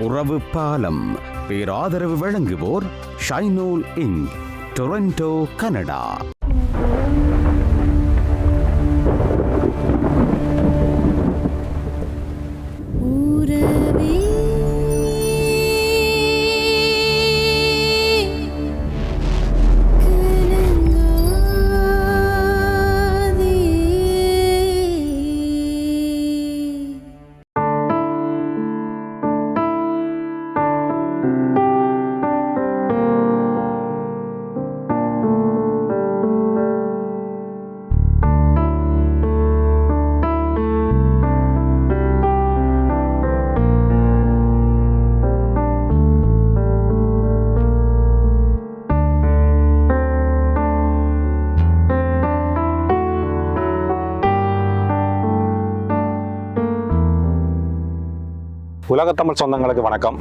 உறவு பாலம். பேராதரவு வழங்குவோர் ஷைனோல் இங் டொரண்டோ கனடா. உலகத்தமிழ் சொந்தங்களுக்கு வணக்கம்.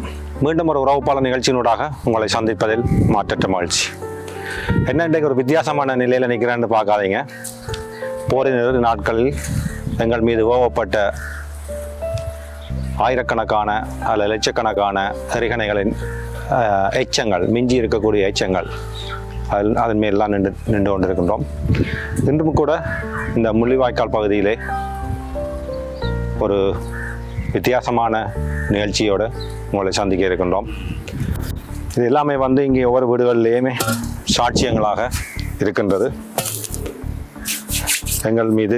மீண்டும் ஒரு உறவுப்பாளர் நிகழ்ச்சியினூடாக உங்களை சந்திப்பதில் மாற்றற்ற மகிழ்ச்சி. என்ன இன்றைக்கு ஒரு வித்தியாசமான நிலையில் நிற்கிறேன்னு பார்க்காதீங்க. போரின் இறுதி நாட்களில் எங்கள் மீது ஓவப்பட்ட ஆயிரக்கணக்கான அல்ல லட்சக்கணக்கான எரிகணைகளின் எச்சங்கள் மிஞ்சி இருக்கக்கூடிய எச்சங்கள் அதில் அதன் மேலாம் நின்று நின்று கொண்டிருக்கின்றோம். இன்றும் கூட இந்த முள்ளிவாய்க்கால் பகுதியிலே ஒரு வித்தியாசமான நிகழ்ச்சியோடு உங்களை சந்திக்க இருக்கின்றோம். இது எல்லாமே வந்து இங்கே ஒவ்வொரு வீடுகளிலேயுமே சாட்சியங்களாக இருக்கின்றது. எங்கள் மீது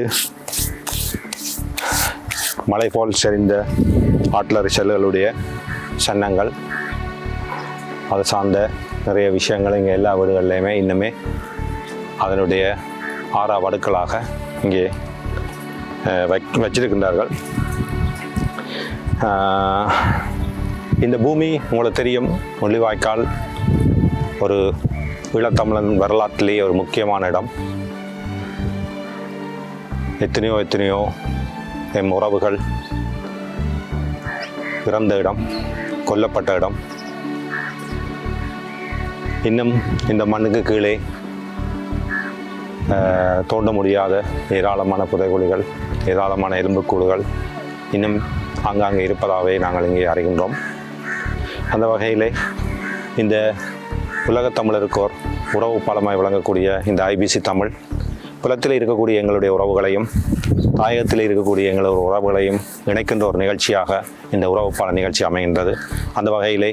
மலை போல் செறிந்த ஆட்லரி செல்களுடைய சன்னங்கள் அது சார்ந்த நிறைய விஷயங்கள் இங்கே எல்லா வீடுகள்லையுமே இன்னுமே அதனுடைய ஆறா வடுக்களாக இங்கே வைக் வச்சிருக்கின்றார்கள். இந்த பூமி உங்களுக்கு தெரியும். முள்ளிவாய்க்கால் ஒரு ஈழத்தமிழன் வரலாற்றிலேயே ஒரு முக்கியமான இடம். எத்தனையோ எத்தனையோ எம் உறவுகள் பிறந்த இடம் கொல்லப்பட்ட இடம். இன்னும் இந்த மண்ணுக்கு கீழே தோண்ட முடியாத ஏராளமான புதைகுழிகள் ஏராளமான எலும்புக்கூடுகள். இன்னும் ஆங்காங்கே இருப்பதாகவே நாங்கள் இங்கே அறிகின்றோம். அந்த வகையிலே இந்த உலகத் தமிழருக்கோர் உறவு பாலமாய் விளங்கக்கூடிய இந்த ஐபிசி தமிழ் புலத்தில் இருக்கக்கூடிய எங்களுடைய உறவுகளையும் தாயகத்தில் இருக்கக்கூடிய எங்களுடைய உறவுகளையும் இணைக்கின்ற ஒரு நிகழ்ச்சியாக இந்த உறவு நிகழ்ச்சி அமைகின்றது. அந்த வகையிலே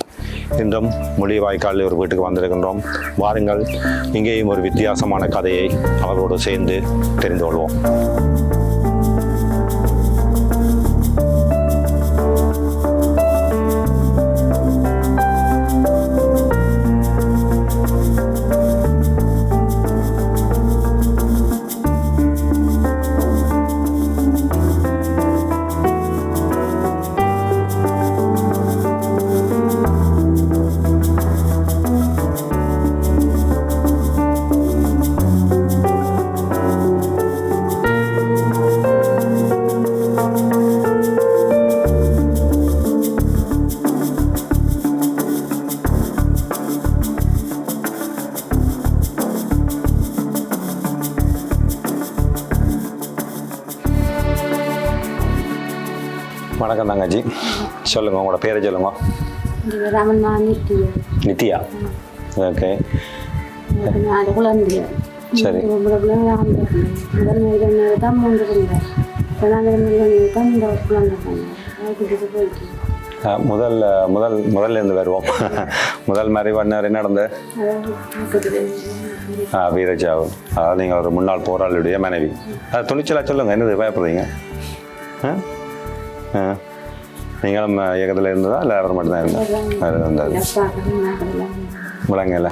இன்றும் மொழி வாய்க்காலில் ஒரு வீட்டுக்கு வந்திருக்கின்றோம். வாருங்கள் இங்கேயும் ஒரு வித்தியாசமான கதையை அவர்களோடு சேர்ந்து தெரிந்து கொள்வோம். வணக்கம் தங்கச்சி. சொல்லுங்கள் உங்களோட பேரை சொல்லுங்க. இது ரமணா நித்திய நித்யா? ஓகே. சரி. முதல் முதல் முதல்ல இருந்து வருவோம். முதல் மாதிரி என்ன நடந்த வீரஜாவு. அதாவது நீங்கள் ஒரு முன்னாள் போராளியுடைய மனைவி. அது துணிச்சலாக சொல்லுங்கள் என்னது பயப்படுறீங்க? ஆ? நீங்களும் இயக்கத்தில் இருந்ததா? இல்லை அவர் மட்டும்தான் இருந்தார் அப்பா கண்ணாக்கெல்லாம் விளங்கல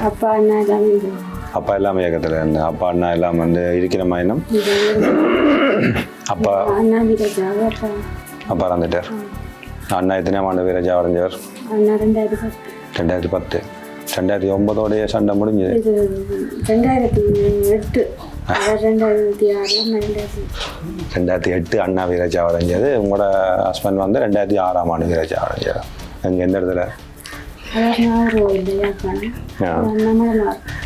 அப்பா எல்லாம் இயக்கத்தில் இருந்தேன் அப்பா அண்ணா எல்லாம் வந்து இருக்கிற மாயினம் அப்பா. அப்பா இறந்துட்டார். அண்ணா எத்தனையாம் ஆண்டு வீரஜா அடைஞ்சவர்? ரெண்டாயிரத்தி பத்து. ரெண்டாயிரத்தி ஒன்பதோடைய சண்டை முடிஞ்சது. ரெண்டாயிரத்தி எட்டு. ரெண்டாயிரத்தி எட்டு அண்ணா வீரஜா அடைஞ்சது உங்களோட ஹஸ்பண்ட் வந்து ரெண்டாயிரத்தி ஆறாம் ஆண்டு வீரஜா அடைஞ்சார் அங்கே எந்த இடத்துல?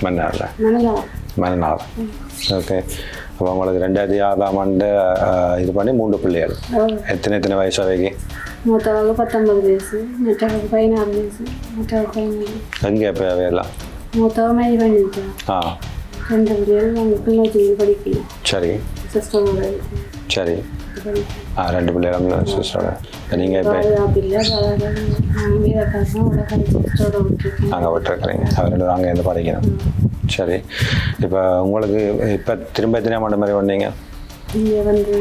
மன்னாரில். மன்னார் ஓகே. அப்போ உங்களுக்கு ரெண்டாயிரத்தி ஆறாம் ஆண்டு இது பண்ணி மூன்று பிள்ளைகள். எத்தனை எத்தனை வயசு வரைக்கும் மூத்தவங்க பத்தொன்பது வயசு மற்றவங்க பதினாறு வயசு மற்றவங்க எங்கே இப்போ எல்லாம் மூத்தவங்க ஆ. ரெண்டு பிள்ளைகள் அவங்க பிள்ளைக்கு படிக்கணும் சரி. சரி. ஆ ரெண்டு பிள்ளைகளும் சிஸ்டரோட நீங்கள் இப்போ நாங்கள் விட்டுருக்குறீங்க. அவர் ரெண்டு அங்கே இருந்து படிக்கணும். சரி. இப்போ உங்களுக்கு இப்போ திரும்ப எத்தனை ஆண்டு மாதிரி வந்தீங்க? இங்கே வந்து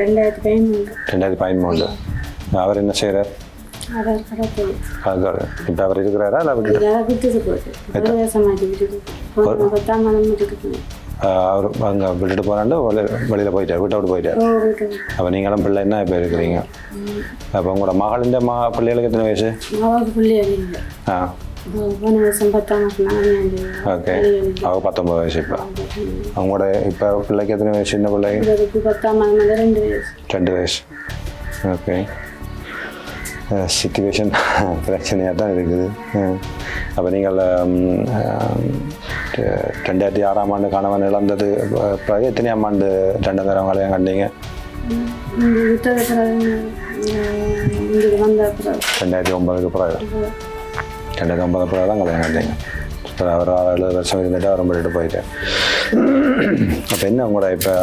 ரெண்டாயிரத்தி பதிமூணு. ரெண்டாயிரத்தி பதிமூணு. அவர் என்ன செய்கிறார் அதுதான் இப்போ அவர் இருக்கிறாரா இல்லை விட்டுட்டு போன பத்தாம் அவர் அங்கே விட்டுட்டு போகிறாண்டு வெளியில் போயிட்டார் விட்டு விட்டு போயிட்டார் அப்போ நீங்களும் பிள்ளை என்ன இப்போ இருக்கிறீங்க அப்போ உங்களோட மகள் இந்த மா பிள்ளைகளுக்கு எத்தனை வயசு ஆ ஓகே அவ பத்தொம்பது வயசு இப்போ அவங்களோட இப்போ பிள்ளைக்கு எத்தனை வயசு சின்ன பிள்ளை இவருக்கு பத்தாம் மாதம் வந்து ரெண்டு வயசு ரெண்டு வயசு ஓகே சுச்சுவேஷன் பிரச்சனையாக தான் இருக்குது. அப்போ நீங்கள் ரெண்டாயிரத்தி ஆறாம் ஆண்டு கணவன் இழந்தது பிறகு எத்தனையாம் ஆண்டு ரெண்டாயிரம் தரம் கல்யாணம் கண்டீங்க? ரெண்டாயிரத்தி ஒன்பதுக்கு பிறகு. ரெண்டாயிரத்தி ஒன்பது பிறகு தான் கல்யாணம் கண்டீங்க. இப்போ அவர் ஆறு எழுபது வருஷம் இருந்துட்டு அவர் பண்ணிட்டு போயிட்டேன் அப்போ என்ன உங்களோட இப்போ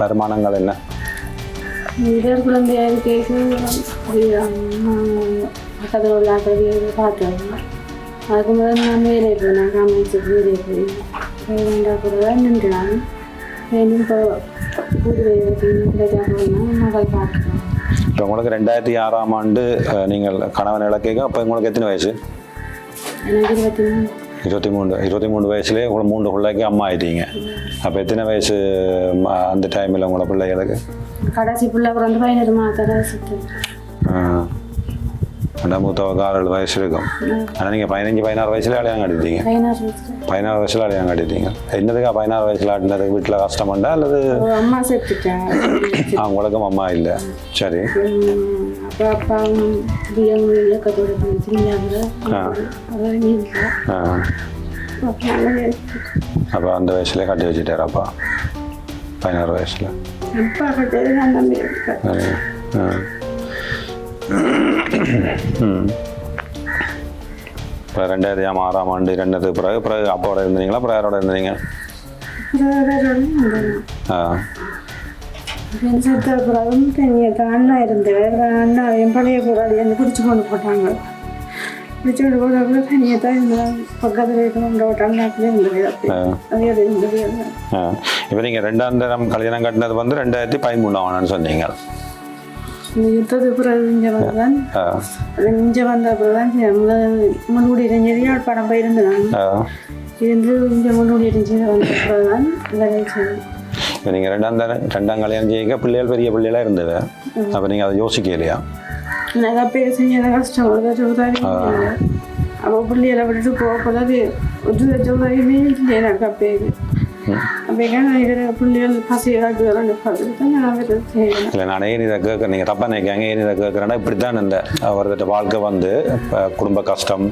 வருமானங்கள் என்ன? இதர் குழந்தையாக கேட்கு பக்கத்தில் உள்ள ஆக்கள் பார்த்தாங்க அதுக்கு முதல் நான் வேலையை போனேன் காமேஜுக்கு மேலே போய் வேண்டாம் கூட நின்று நான் வேணும் இப்போ புது வேலை மகள் பார்க்கலாம் இப்போ உங்களுக்கு ரெண்டாயிரத்தி ஆறாம் ஆண்டு நீங்கள் கணவன் இழக்கீங்க அப்போ உங்களுக்கு எத்தனை வயசு? எனக்கு இருபத்தி மூணு. இருபத்தி மூணு இருபத்தி மூணு வயசுலேயே உங்களை மூன்று பிள்ளைக்கு அம்மா ஆயிட்டீங்க. அப்போ எத்தனை வயசு அந்த டைமில் உங்களோட பிள்ளைகளுக்கு? கடைசி பிள்ளை பிறந்து பதினெட்டு சுற்று ரெண்டாம் மூத்தவங்க ஆறு ஏழு வயசு இருக்கும். ஆனால் நீங்கள் பதினஞ்சு பதினாறு வயசுல கல்யாணம் கட்டிட்டீங்க பதினாறு வயசு பதினாறு வயசுல கல்யாணம் கட்டிட்டீங்க என்னதுக்கா பதினாறு வயசுல ஆட்டினதுக்கு வீட்டில் கஷ்டமாண்டா அல்லது அம்மா செத்துட்டேன் ஆ, உங்களுக்கும் அம்மா இல்லை. சரி. அப்போ அந்த வயசுலேயே கட்டி வச்சுட்டார் அப்பா. பதினாறு வயசில். இப்போ ரெண்டாயிரத்தி ஆறாம் ஆண்டு ரெண்டதுக்கு பிறகு பிறகு அப்பாவோட இருந்தீங்களா? அப்புறம் யாரோட இருந்தீங்க? ஆ. செத்த பிறகும் தனியாக அண்ணா இருந்தவர் அண்ணா என் பழைய போராளி வந்து பிடிச்சி கொண்டு போட்டாங்க. கொண்டு போட்டப்போ தனியாக தான் இருந்தாங்க பக்கத்தில் இருக்கிற ஒரு அண்ணாக்கிலே இருந்தது அதே இருந்தது இப்போ நீங்கள் ரெண்டாம் தரம் கல்யாணம் கட்டினது வந்து ரெண்டாயிரத்தி பதிமூணாம் ஆண்டுன்னு சொன்னீங்க இந்த யுத்தத்துக்கு பிறகு இங்கே வந்ததான் இங்கே வந்த பிறகு தான் முன்கூடி இறைஞ்சது யாழ்ப்பாணம் போயிருந்தேன் ஆ இருந்து இங்கே முன்கூடி இறைஞ்சது வந்த பிறகு தான் வேலை செய்தேன் இப்போ நீங்கள் ரெண்டாம் தரம் ரெண்டாம் கல்யாணம் செய்ய பிள்ளைகள் பெரிய பிள்ளைகளாக இருந்தது அப்போ நீங்கள் அதை யோசிக்கலையா எனக்கு அப்பயே செஞ்ச கஷ்டம் ஒரு உதவி இல்லை அப்போ பிள்ளைகளை விட்டுட்டு போக போதாது ஒரு லட்சம் உதவியுமே இல்லை எனக்கு அப்பயே அப்போ இல்லை நான் ஏன் இதை கேட்க நீங்கள் தப்பாக நினைக்காங்க ஏன் இதை கேட்குறேன்னா இப்படி தான் இந்த அவர்கிட்ட வாழ்க்கை வந்து இப்ப குடும்ப கஷ்டம்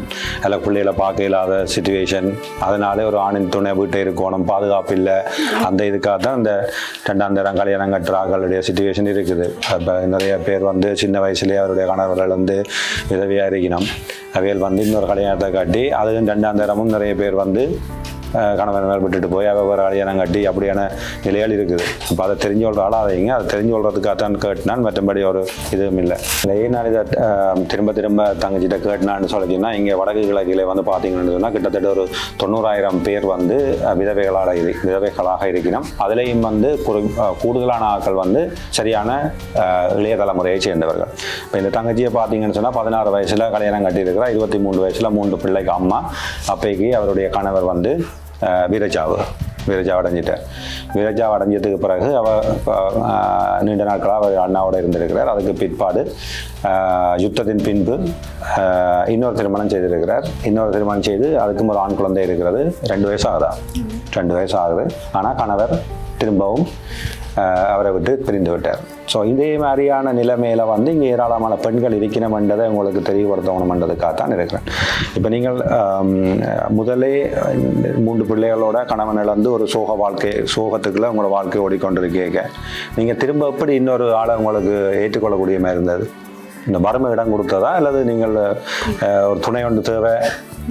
இல்லை பிள்ளைகளை பார்க்க இல்லாத சுச்சுவேஷன் அதனாலே ஒரு ஆணின் துணை வீட்டை இருக்கணும் பாதுகாப்பு இல்லை. அந்த இதுக்காக தான் இந்த ரெண்டாம் தரம் கல்யாணம் கட்டுறாக்களுடைய சுச்சுவேஷன் இருக்குது. இப்போ நிறைய பேர் வந்து சின்ன வயசுலேயே அவருடைய கணவர்கள் வந்து விதவியாக இருக்கணும். அவையில் வந்து இன்னொரு கல்யாணத்தை காட்டி அதுவும் ரெண்டாம் தரமும் நிறைய பேர் வந்து கணவன் மேற்பட்டுட்டு போய் அவ ஒரு கல்யாணம் கட்டி அப்படியான நிலைகள் இருக்குது. அப்போ அதை தெரிஞ்சு கொள்ற ஆளாதீங்க அதை தெரிஞ்சு கொள்றதுக்காக தான் கேட்டினான் மற்றபடி ஒரு இதுவும் இல்லை. இல்லை ஏன் நான் இதை திரும்ப திரும்ப தங்கச்சிட்ட கேட்டினான்னு சொல்லிச்சின்னா இங்கே வடக்கு கிழக்கில் வந்து பார்த்தீங்கன்னு சொன்னால் கிட்டத்தட்ட ஒரு தொண்ணூறாயிரம் பேர் வந்து விதவைகளாக இரு விதவைகளாக இருக்கணும் அதுலேயும் வந்து குறு கூடுதலான ஆட்கள் வந்து சரியான இளைய தலைமுறையை சேர்ந்தவர்கள். இப்போ இந்த தங்கச்சியை பார்த்தீங்கன்னு சொன்னால் பதினாறு வயசில் கல்யாணம் கட்டியிருக்கிறா இருபத்தி மூணு வயசில் மூன்று பிள்ளைக்கு அம்மா. அப்பைக்கு அவருடைய கணவர் வந்து வீரஜாவு. வீரச்சாவு வீரஜா அடைஞ்சிட்டார். வீரஜா அடைஞ்சதுக்கு பிறகு அவர் நீண்ட நாட்களாக அவர் அண்ணாவோட இருந்திருக்கிறார். அதுக்கு பிற்பாடு யுத்தத்தின் பின்பு இன்னொரு திருமணம் செய்திருக்கிறார். இன்னொரு திருமணம் செய்து அதுக்கும் ஒரு ஆண் குழந்தை இருக்கிறது. ரெண்டு வயசு ஆகுதா? ரெண்டு வயசு ஆகுது. ஆனால் கணவர் திரும்பவும் அவரை விட்டு பிரிந்து விட்டார். ஸோ இதே மாதிரியான நிலைமையில் வந்து இங்கே ஏராளமான பெண்கள் இருக்கணுமென்றதை உங்களுக்கு தெரியப்படுத்தணுமென்றதுக்காக தான் இருக்கிறேன். இப்போ நீங்கள் முதலே மூன்று பிள்ளைகளோட கணவன் இழந்து ஒரு சோக வாழ்க்கை சோகத்துக்குள்ளே உங்களோட வாழ்க்கை ஓடிக்கொண்டிருக்கீங்க. நீங்கள் திரும்ப எப்படி இன்னொரு ஆளை உங்களுக்கு ஏற்றுக்கொள்ளக்கூடிய மாதிரி இருந்தது? இந்த வறுமை இடம் கொடுத்ததா? அல்லது நீங்கள் ஒரு துணை ஒன்று தேவை?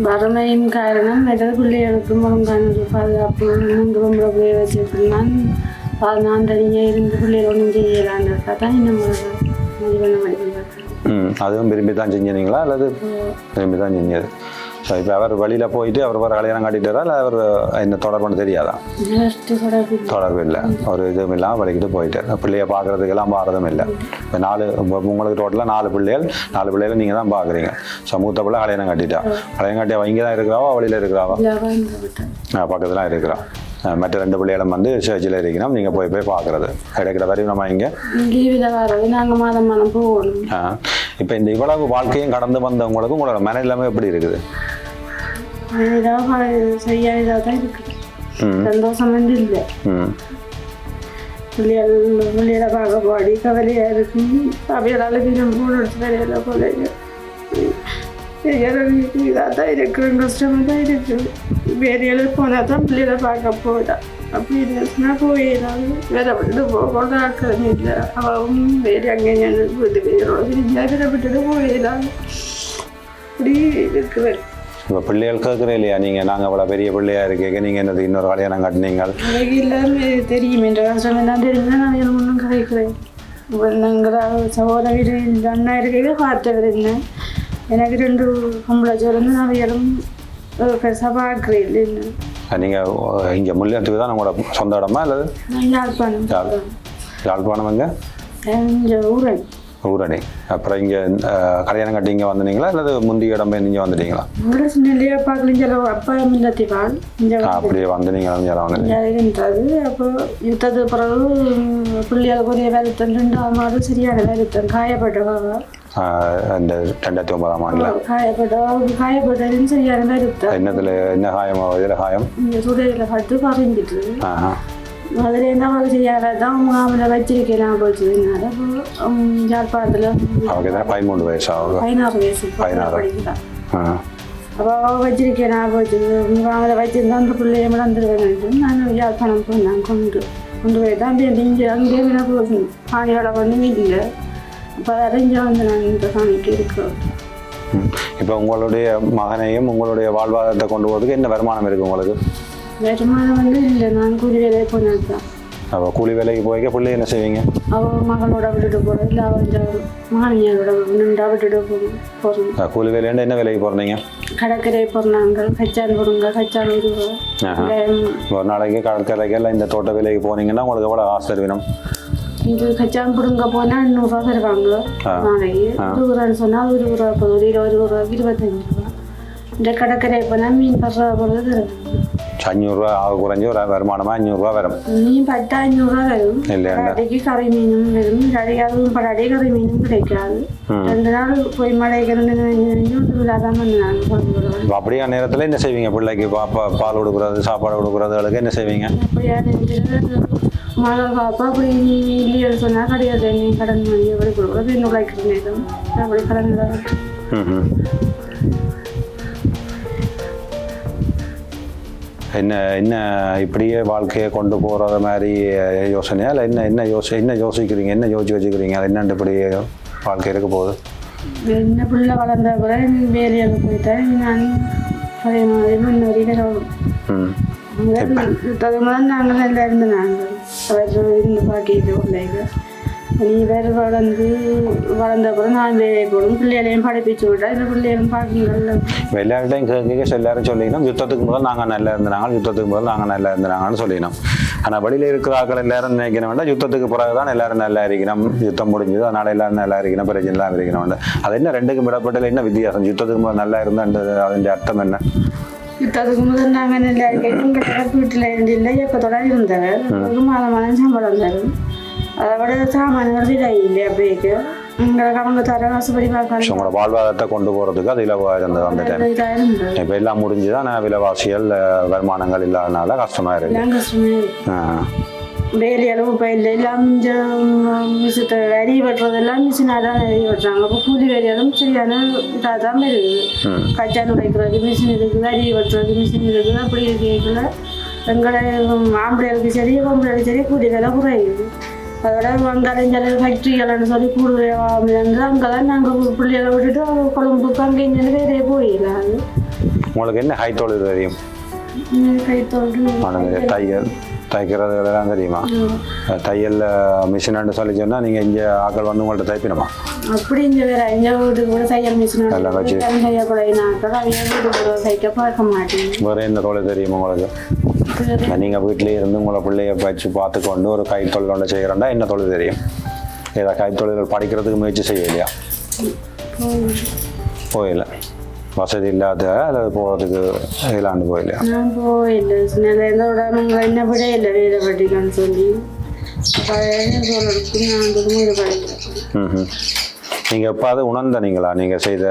வறுமையின் காரணம் ஏதாவது பிள்ளைகளுக்கு பாதுகாப்பு மூன்று வச்சிருக்கேன் நான் தனியாக இருந்து பிள்ளைகள் ஒன்றும் தான் அதுவும் விரும்பி தான் செஞ்சீங்களா அல்லது விரும்பி தான் செஞ்சது? ஸோ இப்போ அவர் வெளியில் போயிட்டு அவர் வேறு கல்யாணம் காட்டிட்டாரா? இல்லை அவர் என்ன தொடர்புன்னு தெரியாதா? தொடர்பு இல்லை. ஒரு இதுவும் இல்லாமல் வலிக்கிட்டு போயிட்டார். பிள்ளைய பார்க்குறதுக்கெல்லாம் பாரதம் இல்லை. இப்போ நாலு உங்க- உங்களுக்கு டோட்டலாக நாலு பிள்ளைகள் நாலு பிள்ளைகள் நீங்கள் தான் பார்க்குறீங்க ஸோ மூத்த பிள்ளை கல்யாணம் கட்டிட்டா. கல்யாணம் கட்டி அவள் இங்கே தான் இருக்கிறாவா? வெளியில் இருக்கிறாவா பக்கத்தில் இருக்கிறான். மற்ற ரெண்டு பிள்ளைகளும் வந்து சர்ச்சில் இருக்கணும் நீங்கள் போய் போய் பார்க்குறது. கிடைக்கிற வரையும் நம்ம இங்கே நாங்கள் மாதம் மாதம் போகணும். இப்போ இந்த இவ்வளவு வாழ்க்கையும் கடந்து வந்தவங்களுக்கு உங்களோட மனநிலைமை எப்படி இருக்குது? சந்தோஷம் வந்து இல்லை. பிள்ளைகள் பிள்ளைகளை பார்க்க போடி கவலையாக இருக்கும். அவையால் தினம் மூணு எடுத்து வேலையில் போல எனக்கு இதாக தான் இருக்குது கஷ்டமாக தான் இருக்குது வேலையில் போனால் தான் பிள்ளைகளை பார்க்க போதா அப்படி இருந்துச்சுன்னா போயிடாது வேலை விட்டுட்டு போக ஆட்கள் இல்லை அவன் வேறு அங்கே வீட்டு வேரோட பிரிஞ்சா வேற விட்டுட்டு போயிடாது அப்படி இருக்குது இப்போ பிள்ளைகள் கேட்குறே இல்லையா? நீங்கள் நாங்கள் அவ்வளோ பெரிய பிள்ளையாக இருக்கீங்க. நீங்கள் என்னது இன்னொரு கல்யாணம் கட்டினீங்க? எனக்கு எல்லாமே தெரியும் என்ற கஷ்டம் என்ன தெரிஞ்சா நான் எனக்கு ஒன்றும் கிடைக்கிறேன் நாங்கள் சகோதர வீடு அண்ணா இருக்கையில பார்த்தவர் என்ன? எனக்கு ரெண்டு பொம்பளை சொல்லுங்க நான் எல்லாம் பெருசாக பார்க்குறேன் இல்லைன்னு நீங்கள் இங்கே முல்லையத்துக்கு தான் உங்களோட சொந்த இடமா அல்லது யாழ்ப்பாணம். யாழ் யாழ்ப்பாணம் எங்க? இந்த ஊரன் ஊரணி. அப்புறம் இங்கே கல்யாணம் கட்டி இங்கே வந்தீங்களா அல்லது முந்தைய இடம் நீங்கள் வந்துட்டீங்களா? உங்களை சின்ன பார்க்கல அப்பா இங்கே ஆ, அப்படியே வந்து நீங்கள் இங்கே வந்து இருந்தது. அப்போ யுத்தத்துக்கு பிறகு பிள்ளைகளுக்கு ஒரே வருத்தம் ரெண்டாவது மாதம் சரியான வருத்தம் காயப்பட்டவங்க. இந்த ரெண்டாயிரத்தி ஒன்பதாம் ஆண்டில் என்னத்தில் என்ன காயம் இதில் காயம் அதில் என்ன வகை செய்யாத தான் மாமில் வச்சிருக்கலாம் அப்போ யாழ்ப்பாணத்தில் அவருக்கு தான் பதிமூணு வயசு ஆகுது பதினாறு வயசு பதினாறு. படிக்கிறான் ஆ அப்போ வச்சிருக்கேன் நான் போச்சு மாமில் வச்சிருந்தா அந்த பிள்ளைய வந்துடுவேன் நான் யாழ்ப்பாணம் போனேன் கொண்டு கொண்டு போய் தான் இங்கே அங்கேயே போகணும் சாணியோட ஒன்றும் இல்லை அப்போ இங்கே வந்து நான் இந்த சாமிக்கு இருக்கிறோம் இப்போ உங்களுடைய மகனையும் உங்களுடைய வாழ்வாதாரத்தை கொண்டு போகிறதுக்கு என்ன வருமானம் இருக்குது உங்களுக்கு? வருமானம் வந்து இல்லை நான் கூலி வேலையை போனது தான். அப்போ கூலி வேலைக்கு போய்க்க பிள்ளை என்ன செய்வீங்க? அவள் மகளோட விட்டுட்டு போகிறோம் இல்லை அவள் மாமியாரோட நின்றா விட்டுட்டு போகிறோம் கூலி வேலையாண்டு என்ன வேலைக்கு போகிறீங்க கடற்கரை பொருளாங்க கச்சான் பொருங்க கச்சான். ஒரு நாளைக்கு கடற்கரைக்கெல்லாம் இந்த தோட்ட வேலைக்கு போனீங்கன்னா உங்களுக்கு எவ்வளோ ஆசை தருவினம்? இது கச்சான் பிடுங்க போனால் நூறுரூவா தருவாங்க. நாளைக்கு இருபது சொன்னால் ஒரு ரூபா போதும். ஒரு இருபது ரூபா இருபத்தஞ்சு ரூபா இந்த கடற்கரை போனால் மீன் பத்து ரூபா தருவாங்க. வருமானமாக அஞ்சூறுரூவா வரும். மீன் பட்டு அஞ்சூறுரூவா வரும். இல்லையாண்டா படாடிக்கு கறி மீனும் வரும். இல்லாட்டி அதுவும் படாடி கறி மீனும் கிடைக்காது. ரெண்டு நாள் போய் மழைக்கு ரெண்டு இல்லாதான் பண்ணாங்க குழந்தைகளோட இப்போ அப்படியா நேரத்தில் என்ன செய்வீங்க? பிள்ளைக்கு பாப்பா பால் கொடுக்குறது சாப்பாடு கொடுக்குறதுகளுக்கு என்ன செய்வீங்க? அப்படியா பாப்பா அப்படி இல்லையே சொன்னால் கிடையாது நீ கடன் வாங்கி அப்படி கொடுக்குறது இன்னும் உழைக்கிற நேரம் அப்படி கடன். என்ன என்ன இப்படியே வாழ்க்கையை கொண்டு போகிற மாதிரி யோசனையா? இல்லை என்ன என்ன யோசி என்ன யோசிக்கிறீங்க? என்ன யோசிச்சு வச்சுக்கிறீங்க? அது என்னண்டு இப்படி வாழ்க்கை இருக்க போகுது? என்ன பிள்ளை வளர்ந்த கூட வேலையாக போயிட்டேன் நான் அதே மாதிரி முன்னோரியில் ம். முதல் முதல் நாங்கள் நல்லா இருந்து நாங்கள் அவர் இருந்து பாக்கிட்டு பிள்ளைங்க நீ வேறு வளர்ந்து வளர்ந்த அப்புறம் நான் வேலை போடும் பிள்ளைகளையும் படிப்பிச்சு விட்டா இந்த பிள்ளைகளும் பார்க்கல இப்போ எல்லார்கிட்டையும் கேட்க எல்லாரும் சொல்லிக்கணும். யுத்தத்துக்கு முதல் நாங்கள் நல்லா இருந்தாங்க யுத்தத்துக்கு முதல் நாங்கள் நல்லா இருந்தாங்கன்னு சொல்லிக்கணும். ஆனால் வெளியில் இருக்கிற ஆட்கள் எல்லாரும் நினைக்கணும் வேண்டாம். யுத்தத்துக்கு பிறகு தான் எல்லாரும் நல்லா இருக்கணும். யுத்தம் முடிஞ்சது. அதனால் எல்லாரும் நல்லா இருக்கணும். பிரச்சனை இல்லாமல் இருக்கணும். வேண்டாம். அது என்ன? ரெண்டுக்கும் விடப்பட்டதில் என்ன வித்தியாசம்? யுத்தத்துக்கு முதல் நல்லா இருந்தால் அதன் அர்த்தம் என்ன? அதுக்கு முதல் நாங்கள் நல்லா இருக்கேன் எங்கள் வீட்டில் இல்லை எப்பத்தோட இருந்தவர் ஒரு மாதம் மாதம் சம்பளம் தரும் அதை விட சாமான்கள் இல்லை அப்படிக்கு எங்களுக்கு அவங்க தர வாசப்படி பார்க்கணும் உங்களோட வாழ்வாதாரத்தை கொண்டு போகிறதுக்கு அது இலவாக இருந்தது அந்த டைம் இப்போ எல்லாம் முடிஞ்சு தான் விலைவாசிகள் வருமானங்கள் இல்லாதனால கஷ்டமாக இருக்கு வேலையளவு இல்லை. எல்லாம் மிஷின் அரி வெட்டுறதெல்லாம் மிஷினாக தான் அரி வெட்டுறாங்க அப்போ கூலி வேலையாலும் சரியான இதாக தான் இருக்குது. கச்சான் உடைக்கிறது மிஷின் இருக்குது அரி வெட்டுறது மிஷின் இருக்குது. அப்படி இருக்கல எங்களை ஆம்பளைகளுக்கு சரி பொம்பளைகளுக்கு சரி கூலி வேலை குறையுது. அதோட வெங்காயம் சில ஃபேக்ட்ரிகள்னு சொல்லி கூடுதல் அங்கே தான் நாங்கள் பிள்ளைகளை விட்டுட்டு கொழும்புக்கு அங்கே இங்கே வேலையே போயிடலாம் உங்களுக்கு என்ன ஹை தொழில் தெரியும் ஆனது தையல் தைக்கிறது எல்லாம் தெரியுமா? தையல் மிஷினான்னு சொல்லி சொன்னால் நீங்கள் இங்கே ஆக்கள் வந்து உங்கள்கிட்ட தைப்பினமா அப்படி இங்க வேற எங்க வீட்டுக்கு கூட தையல் மிஷின் நல்லா வச்சு. வேறு என்ன தொழில் தெரியும் உங்களுக்கு? நீங்கள் வீட்டிலே இருந்து உங்களை பிள்ளைய வச்சு பார்த்துக்கொண்டு ஒரு கை தொழில் ஒன்று செய்கிறோன்னா என்ன தொழில் தெரியும்? ஏதோ கை தொழில்கள் படிக்கிறதுக்கு முயற்சி செய்யலையா? போயில வசதி இல்லாத அல்லது போகிறதுக்கு இல்லாண்டு போயிலையா நான் போயில்லை சின்ன என்னோட நாங்கள் என்ன விட இல்லை சொல்லி. சொல்லி படிக்கிறேன். ம் நீங்கள் எப்போ அது உணர்ந்த நீங்களா செய்த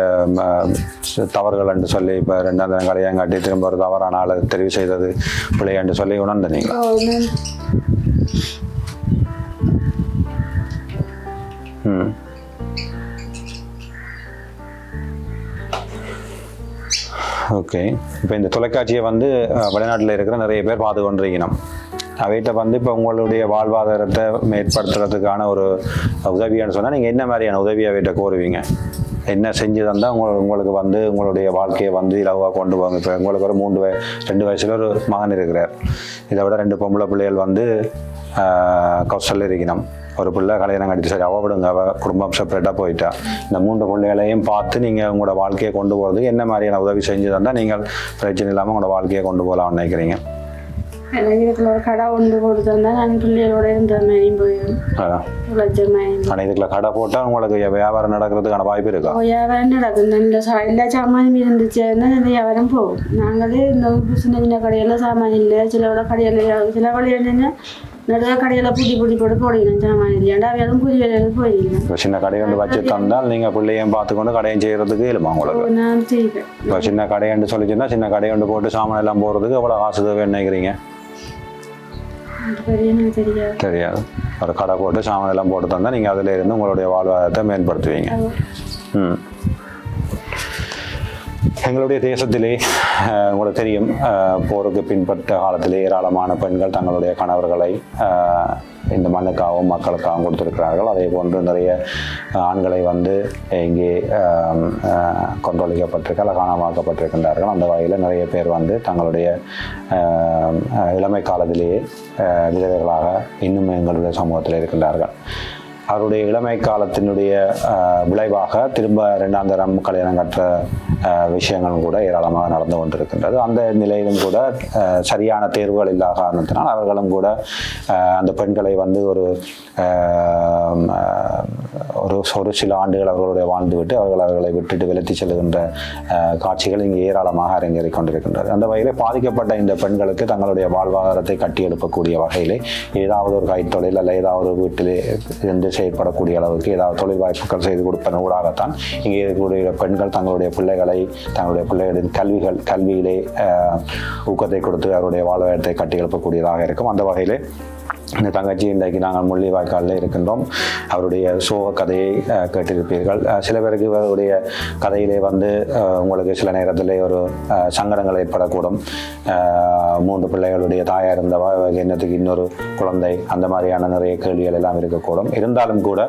தவறுகள் என்று சொல்லி இப்போ ரெண்டாம் தினம் கடையாங்காட்டி திரும்ப ஒரு தவறான ஆளை தெரிவு செய்தது பிள்ளையாண்டு சொல்லி உணர்ந்த நீங்களா ம். ஓகே. இப்போ இந்த தொலைக்காட்சியை வந்து வெளிநாட்டில் இருக்கிற நிறைய பேர் பார்த்து கொண்டிருக்கணும் அவைகிட்ட வந்து இப்போ உங்களுடைய வாழ்வாதாரத்தை மேற்படுத்துறதுக்கான ஒரு உதவியான்னு சொன்னால் நீங்கள் என்ன மாதிரியான உதவி அவைகிட்ட கோருவீங்க? என்ன செஞ்சு தந்தால் உங்க உங்களுக்கு வந்து உங்களுடைய வாழ்க்கையை வந்து இலவாக கொண்டு போவாங்க? இப்போ உங்களுக்கு ஒரு மூன்று வய ரெண்டு வயசில் ஒரு மகன் இருக்கிறார். இதை விட ரெண்டு பொம்பளை பிள்ளைகள் வந்து கௌசல் இருக்கணும். ஒரு பிள்ளை கல்யாணம் கட்டிட்டு சரி அவ விடுங்க அவ குடும்பம் செப்பரேட்டாக போயிட்டா. இந்த மூன்று பிள்ளைகளையும் பார்த்து நீங்கள் உங்களோட வாழ்க்கையை கொண்டு போகிறதுக்கு என்ன மாதிரியான உதவி செஞ்சு தந்தால் நீங்கள் பிரச்சனை இல்லாமல் உங்களோட வாழ்க்கையை கொண்டு போகலாம்னு நினைக்கிறீங்க? இதுக்குள்ள ஒரு கடை ஒன்று கொடுத்துருந்தா நான் பிள்ளைகளோட இருந்த மாதிரியும் போயிடும் மாதிரி ஆனால் இதுக்குள்ள கடை போட்டால் உங்களுக்கு வியாபாரம் நடக்கிறதுக்கான வாய்ப்பு இருக்கா? வியாபாரம் நடக்கும் சா எல்லா சாமானும் இருந்துச்சுன்னா இந்த வியாபாரம் போகும். நாங்களே இந்த சின்ன சின்ன கடையில் சாமான் இல்லை சில கடையில் சில கடையில் கடையில் புடி புடி போட்டு போடணும் சாமான் இல்லையாண்டா அதுவும் புதிய வேலையில் போயிருக்கேன் இப்போ சின்ன கடை ஒன்று வச்சு தந்தால் நீங்கள் பிள்ளையும் பார்த்துக்கொண்டு கடையும் செய்கிறதுக்கு இயலுமா உங்களுக்கு நான் செய்வேன் இப்போ சின்ன கடையண்டு சொல்லிச்சுன்னா சின்ன கடையண்டு போட்டு சாமான் எல்லாம் போகிறதுக்கு எவ்வளோ காசு தேவைன்னு நினைக்கிறீங்க தெரியாது ஒரு கடை போட்டு சாமான் எல்லாம் போட்டு தந்தால் நீங்கள் அதில் இருந்து உங்களுடைய வாழ்வாதாரத்தை மேம்படுத்துவீங்க ம் எங்களுடைய தேசத்திலே உங்களுக்கு தெரியும் போருக்கு பின்பற்ற காலத்திலே ஏராளமான பெண்கள் தங்களுடைய கணவர்களை இந்த மண்ணுக்காகவும் மக்களுக்காகவும் கொடுத்துருக்கிறார்கள். அதே போன்று நிறைய ஆண்களை வந்து இங்கே அஹ், அஹ், காணாமாக்கப்பட்டிருக்கின்றார்கள் அந்த வகையில் நிறைய பேர் வந்து தங்களுடைய இளமை காலத்திலேயே விதவைகளாக இன்னும் எங்களுடைய சமூகத்தில் இருக்கின்றார்கள். அவருடைய இளமை காலத்தினுடைய விளைவாக திரும்ப இரண்டாம் தரம் கல்யாணம் கற்ற விஷயங்களும் கூட ஏராளமாக நடந்து கொண்டிருக்கின்றது. அந்த நிலையிலும் கூட சரியான தேர்வுகள் இல்லாத காரணத்தினால் அவர்களும் கூட அந்த பெண்களை வந்து ஒரு ஒரு ஒரு சில ஆண்டுகள் அவர்களுடைய வாழ்ந்துவிட்டு அவர்கள் அவர்களை விட்டுட்டு விலத்தி செல்கின்ற காட்சிகள் இங்கே ஏராளமாக அரங்கேறி கொண்டிருக்கின்றது. அந்த வகையிலே பாதிக்கப்பட்ட இந்த பெண்களுக்கு தங்களுடைய வாழ்வாதாரத்தை கட்டியெழுப்பக்கூடிய வகையிலே ஏதாவது ஒரு கைத்தொழில் அல்ல ஏதாவது ஒரு வீட்டிலே இருந்து செயல்படக்கூடிய அளவுக்கு ஏதாவது தொழில் வாய்ப்புகள் செய்து கொடுப்பதன் ஊடாகத்தான் இங்கே இருக்கக்கூடிய பெண்கள் தங்களுடைய பிள்ளைகளை தங்களுடைய பிள்ளைகளின் கல்விகள் கல்வியிலே ஊக்கத்தை கொடுத்து அவருடைய வாழ்வாதாரத்தை கட்டியெழுப்பக்கூடியதாக இருக்கும். அந்த வகையிலே இந்த தங்கச்சி இன்றைக்கு நாங்கள் முள்ளிவாய்க்காலில் இருக்கின்றோம். அவருடைய சோக கதையை கேட்டிருப்பீர்கள். சில பேருக்கு இவருடைய கதையிலே வந்து உங்களுக்கு சில நேரத்தில் ஒரு சங்கடங்கள் ஏற்படக்கூடும். மூன்று பிள்ளைகளுடைய தாயாக இருந்தவா என்னத்துக்கு இன்னொரு குழந்தை அந்த மாதிரியான நிறைய கேள்விகள் எல்லாம் இருக்கக்கூடும். இருந்தாலும் கூட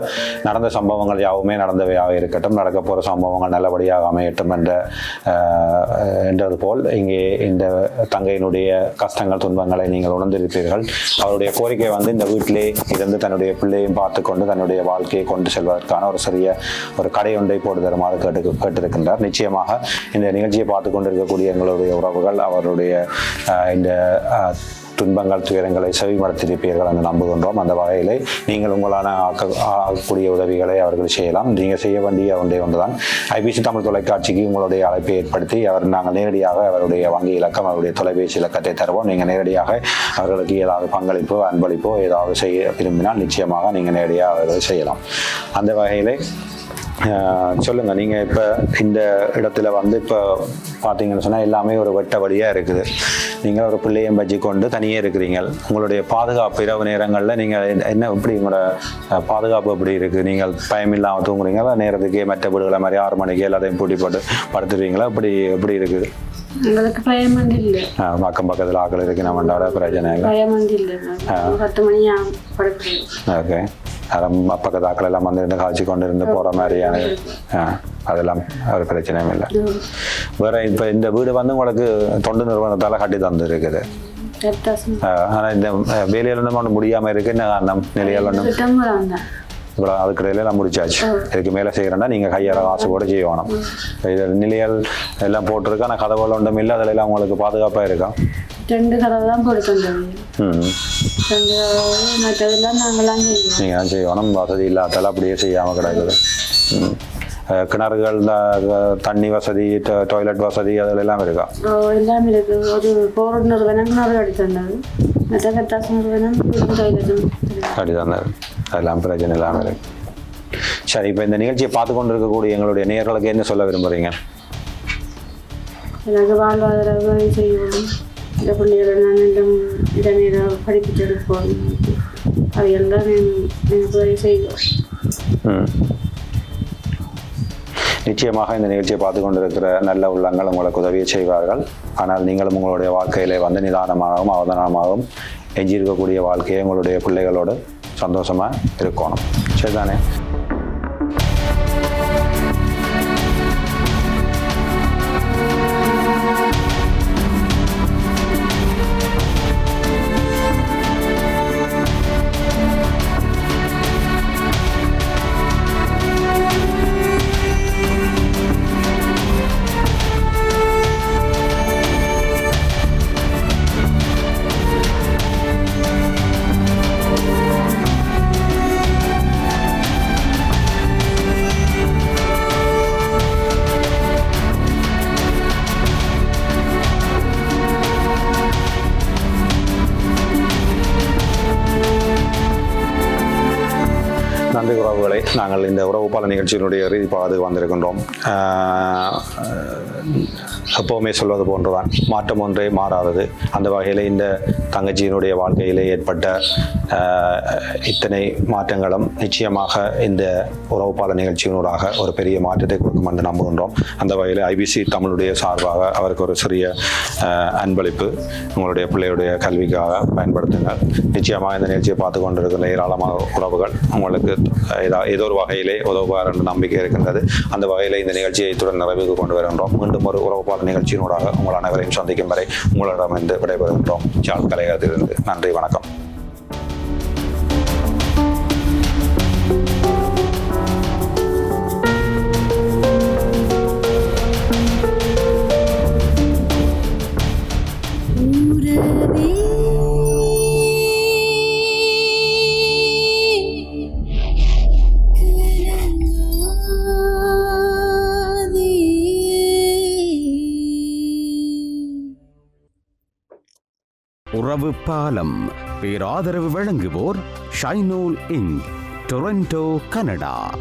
நடந்த சம்பவங்கள் யாவுமே நடந்தவையாக இருக்கட்டும் நடக்க போகிற சம்பவங்கள் நல்லபடியாக அமையட்டும் என்ற என்றது போல் இங்கே இந்த தங்கையினுடைய கஷ்டங்கள் துன்பங்களை நீங்கள் உணர்ந்திருப்பீர்கள். அவருடைய கோரிக்கை வந்து இந்த வீட்டிலே இருந்து தன்னுடைய பிள்ளையும் பார்த்து கொண்டு தன்னுடைய வாழ்க்கையை கொண்டு செல்வதற்கான ஒரு சிறிய ஒரு கடை ஒன்றை போட்டு தருமாறு கேட்டு கேட்டிருக்கின்றார். நிச்சயமாக இந்த நிகழ்ச்சியை பார்த்து கொண்டிருக்கக்கூடிய எங்களுடைய உறவுகள் அவருடைய இந்த துன்பங்கள் துயரங்களை செவிமடுத்திருப்பீர்கள் என்று நம்புகின்றோம். அந்த வகையிலே நீங்கள் உங்களான ஆக்க ஆகக்கூடிய உதவிகளை அவர்கள் செய்யலாம். நீங்கள் செய்ய வேண்டிய ஒன்றே ஒன்றுதான். ஐபிசி தமிழ் தொலைக்காட்சிக்கு உங்களுடைய அழைப்பை ஏற்படுத்தி அவர் நாங்கள் நேரடியாக அவருடைய வங்கி இலக்கம் அவருடைய தொலைபேசி இலக்கத்தை தருவோம். நீங்கள் நேரடியாக அவர்களுக்கு ஏதாவது பங்களிப்போ அன்பளிப்போ ஏதாவது செய்ய விரும்பினால் நிச்சயமாக நீங்கள் நேரடியாக அவர்கள் செய்யலாம். அந்த வகையிலே ஆஹ் சொல்லுங்க நீங்க இப்ப இந்த இடத்துல வந்து இப்ப பாத்தீங்கன்னு சொன்னா எல்லாமே ஒரு வெட்ட வழியா இருக்குது. நீங்கள் ஒரு பிள்ளையும் வச்சு கொண்டு தனியே இருக்கிறீங்க. உங்களுடைய பாதுகாப்பு இரவு நேரங்களில் நீங்கள் என்ன எப்படி உங்களோட பாதுகாப்பு எப்படி இருக்குது நீங்கள் பயம் இல்லாமல் தூங்குறீங்களா? நேரத்துக்கே மற்ற வீடுகளை மாதிரி ஆறு மணிக்கு எல்லாத்தையும் பூட்டி போட்டு படுத்துருவீங்களா எப்படி எப்படி இருக்குது? எங்களுக்கு பயம் வந்து இல்லை. அஹ், அக்கம் பக்கத்தில் ஆக்கள் இருக்கு நம்மளோட பிரச்சனை இல்லை. பயம் வந்து இல்லை. பத்து மணி ஓகே. அதான் பக்கத்து ஆக்கள் எல்லாம் வந்து இருந்து காய்ச்சி கொண்டு இருந்து போகிற மாதிரியான அதெல்லாம் ஒரு பிரச்சனையும் இல்லை வேற இப்போ இந்த வீடு வந்து உங்களுக்கு தொண்டு நிறுவனத்தால் கட்டி தந்து இருக்குது கரெக்டாக ஆனால் இந்த வேலையில ஒன்றும் முடியாமல் இருக்கு என்ன காரணம் நிலையால் ஒன்றும் இவ்வளோ அதுக்கு இடையில எல்லாம் முடிச்சாச்சு இதுக்கு மேலே செய்கிறேன்னா நீங்கள் கையால் காசு கூட செய்யணும் இது நிலையல் எல்லாம் போட்டிருக்கு ஆனால் கதவுகள் ஒன்றும் இல்லை அதில் எல்லாம் உங்களுக்கு பாதுகாப்பாக இருக்கா ரெண்டு கதவு தான் போட்டு ம் நாங்களாம் செய்யணும். வசதி இல்லாதால அப்படியே செய்யாமல். அஹ் கிணறுகள் தண்ணி வசதி டாய்லெட் வசதி அதில் எல்லாம் இருக்கா? எல்லாம் இருக்கு. ஒரு போர் நிறுவனம் கிணறு அடி தந்தது மற்ற கட்டாசு நிறுவனம் தான் அதெல்லாம் பிரச்சனை இல்லாமல் இருக்கு. சரி இப்போ இந்த நிகழ்ச்சியை பார்த்து கொண்டு இருக்கக்கூடிய எங்களுடைய நேயர்களுக்கு என்ன சொல்ல விரும்புகிறீங்க எனக்கு வாழ்வாதார உதவி செய்யணும். இந்த நான் இன்னும் இடம் நேரம் படிப்பிச்சது போகணும் அவையெல்லாம் எனக்கு உதவி செய்யும் நிச்சயமாக இந்த நிகழ்ச்சியை பார்த்து கொண்டிருக்கிற நல்ல உள்ளங்கள் உங்களுக்கு உதவியை செய்வார்கள் ஆனால் நீங்களும் உங்களுடைய வாழ்க்கையிலே வந்து நிதானமாகவும் அவதானமாகவும் எஞ்சியிருக்கக்கூடிய வாழ்க்கையை உங்களுடைய பிள்ளைகளோடு சந்தோஷமாக இருக்கணும் சரிதானே நாங்கள் இந்த உறவு பல நிகழ்ச்சியினுடைய இறுதி பார்த்து வந்திருக்கின்றோம் எப்போவுமே சொல்வது போன்றுதான். மாற்றம் ஒன்றே மாறாதது. அந்த வகையில் இந்த தங்கச்சியினுடைய வாழ்க்கையிலே ஏற்பட்ட இத்தனை மாற்றங்களும் நிச்சயமாக இந்த உறவு பால நிகழ்ச்சியினூடாக ஒரு பெரிய மாற்றத்தை கொடுக்கும் என்று நம்புகின்றோம். அந்த வகையில் ஐபிசி தமிழுடைய சார்பாக அவருக்கு ஒரு சிறிய அன்பளிப்பு. உங்களுடைய பிள்ளையுடைய கல்விக்காக பயன்படுத்துங்கள். நிச்சயமாக இந்த நிகழ்ச்சியை பார்த்து கொண்டிருக்கிற ஏராளமான உறவுகள் உங்களுக்கு ஏதா ஏதோ ஒரு வகையிலே உதவுவார் என்ற நம்பிக்கை இருக்கின்றது. அந்த வகையில் இந்த நிகழ்ச்சியை இத்துடன் நிறைவுக்கு கொண்டு வருகின்றோம். மீண்டும் ஒரு உறவுப்பாளர் நிகழ்ச்சியினூடாக உங்கள் அனைவரையும் சந்திக்கும் வரை உங்களிடமிருந்து விடைபெறுகின்றோம். சால் கலையகத்திலிருந்து நன்றி வணக்கம். உறவு பாலம். பேராதரவு வழங்குவோர் ஷைனோல் இங் டொரண்டோ கனடா.